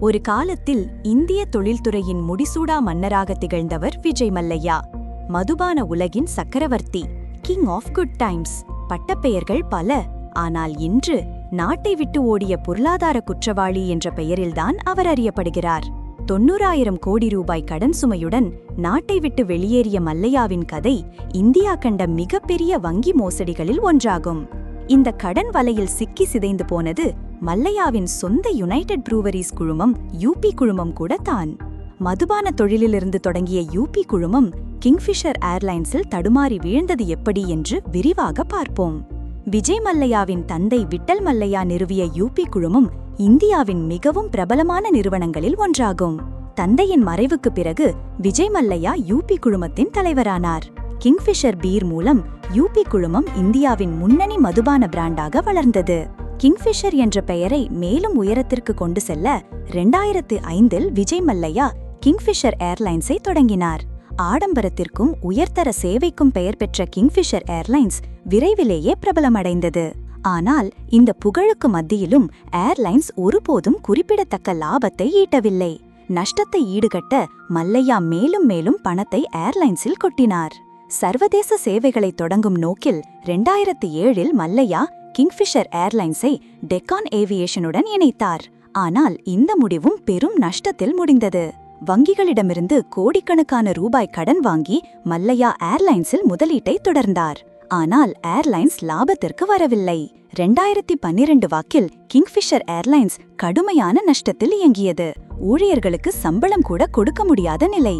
ஒரு காலத்தில் இந்திய தொழில்துறையின் முடிசூடா மன்னராக திகழ்ந்தவர் விஜய் மல்லையா. மதுபான உலகின் சக்கரவர்த்தி கிங் ஆஃப் குட் டைம்ஸ் பட்டப்பெயர்கள் பல ஆனால் இன்று நாட்டை விட்டு ஓடிய பொருளாதார குற்றவாளி என்ற பெயரில்தான் அவர் அறியப்படுகிறார். தொன்னூறாயிரம் கோடி ரூபாய் கடன் சுமையுடன் நாட்டை விட்டு வெளியேறிய மல்லையாவின் கதை இந்தியா கண்ட மிகப்பெரிய வங்கி மோசடிகளில் ஒன்றாகும். இந்த கடன் வலையில் சிக்கி சிதைந்து போனது மல்லையாவின் சொந்த யுனைடெட் ப்ரூவரிஸ் குழுமம் யூபி குழுமம் கூட தான். மதுபான தொழிலிலிருந்து தொடங்கிய யூபி குழுமம் கிங்ஃபிஷர் ஏர்லைன்ஸில் தடுமாறி வீழ்ந்தது எப்படி என்று விரிவாக பார்ப்போம். விஜய் மல்லையாவின் தந்தை விட்டல் மல்லையா நிறுவிய யூபி குழுமம் இந்தியாவின் மிகவும் பிரபலமான நிறுவனங்களில் ஒன்றாகும். தந்தையின் மறைவுக்கு பிறகு விஜய் மல்லையா யூபி குழுமத்தின் தலைவரானார். கிங்ஃபிஷர் பீர் மூலம் யூபி குழுமம் இந்தியாவின் முன்னணி மதுபான பிராண்டாக வளர்ந்தது. கிங்ஃபிஷர் என்ற பெயரை மேலும் உயரத்திற்கு கொண்டு செல்ல ரெண்டாயிரத்து ஐந்தில் விஜய் மல்லையா கிங்ஃபிஷர் ஏர்லைன்ஸை தொடங்கினார். ஆடம்பரத்திற்கும் உயர்தர சேவைக்கும் பெயர் பெற்ற கிங்ஃபிஷர் ஏர்லைன்ஸ் விரைவிலேயே பிரபலமடைந்தது. ஆனால் இந்த புகழுக்கு மத்தியிலும் ஏர்லைன்ஸ் ஒருபோதும் குறிப்பிடத்தக்க லாபத்தை ஈட்டவில்லை. நஷ்டத்தை ஈடுகட்ட மல்லையா மேலும் மேலும் பணத்தை ஏர்லைன்ஸில் கொட்டினார். சர்வதேச சேவைகளை தொடங்கும் நோக்கில் ரெண்டாயிரத்தி ஏழில் மல்லையா கிங்ஃபிஷர் ஏர்லைன்ஸை டெக்கான் ஏவியேஷனுடன் இணைத்தார். ஆனால் இந்த முடிவும் பெரும் நஷ்டத்தில் முடிந்தது. வங்கிகளிடமிருந்து கோடிக்கணக்கான ரூபாய் கடன் வாங்கி மல்லையா ஏர்லைன்ஸில் முதலீட்டை தொடர்ந்தார். ஆனால் ஏர்லைன்ஸ் லாபத்திற்கு வரவில்லை. ரெண்டாயிரத்தி பன்னிரண்டு வாக்கில் கிங்ஃபிஷர் ஏர்லைன்ஸ் கடுமையான நஷ்டத்தில் இயங்கியது. ஊழியர்களுக்கு சம்பளம் கூட கொடுக்க முடியாத நிலை.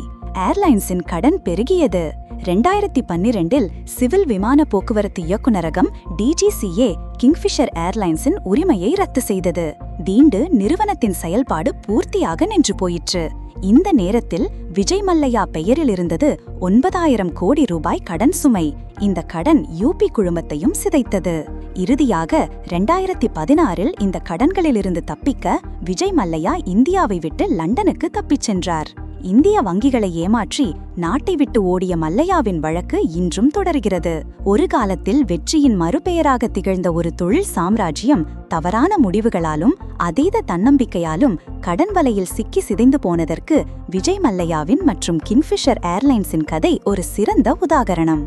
ஏர்லைன்ஸின் கடன் பெருகியது. ரெண்டாயிரத்தி பன்னிரெண்டில் சிவில் விமான போக்குவரத்து இயக்குநரகம் டிஜிசிஏ கிங்ஃபிஷர் ஏர்லைன்ஸின் உரிமையை ரத்து செய்தது. தீண்டு நிறுவனத்தின் செயல்பாடு பூர்த்தியாக நின்று போயிற்று. இந்த நேரத்தில் விஜய் மல்லையா பெயரில் இருந்தது ஒன்பதாயிரம் கோடி ரூபாய் கடன் சுமை. இந்த கடன் யூபி குழுமத்தையும் சிதைத்தது. இறுதியாக ரெண்டாயிரத்தி பதினாறில் இந்த கடன்களிலிருந்து தப்பிக்க விஜய் மல்லையா இந்தியாவை விட்டு லண்டனுக்கு தப்பிச் சென்றார். இந்திய வங்கிகளை ஏமாற்றி நாட்டை விட்டு ஓடிய மல்லையாவின் வழக்கு இன்றும் தொடர்கிறது. ஒரு காலத்தில் வெற்றியின் மறுபெயராக திகழ்ந்த ஒரு தொழில் சாம்ராஜ்யம் தவறான முடிவுகளாலும் அதீத தன்னம்பிக்கையாலும் கடன் வலையில் சிக்கி சிதைந்து போனதற்கு விஜய் மல்லையாவின் மற்றும் கிங்ஃபிஷர் ஏர்லைன்ஸின் கதை ஒரு சிறந்த உதாகரணம்.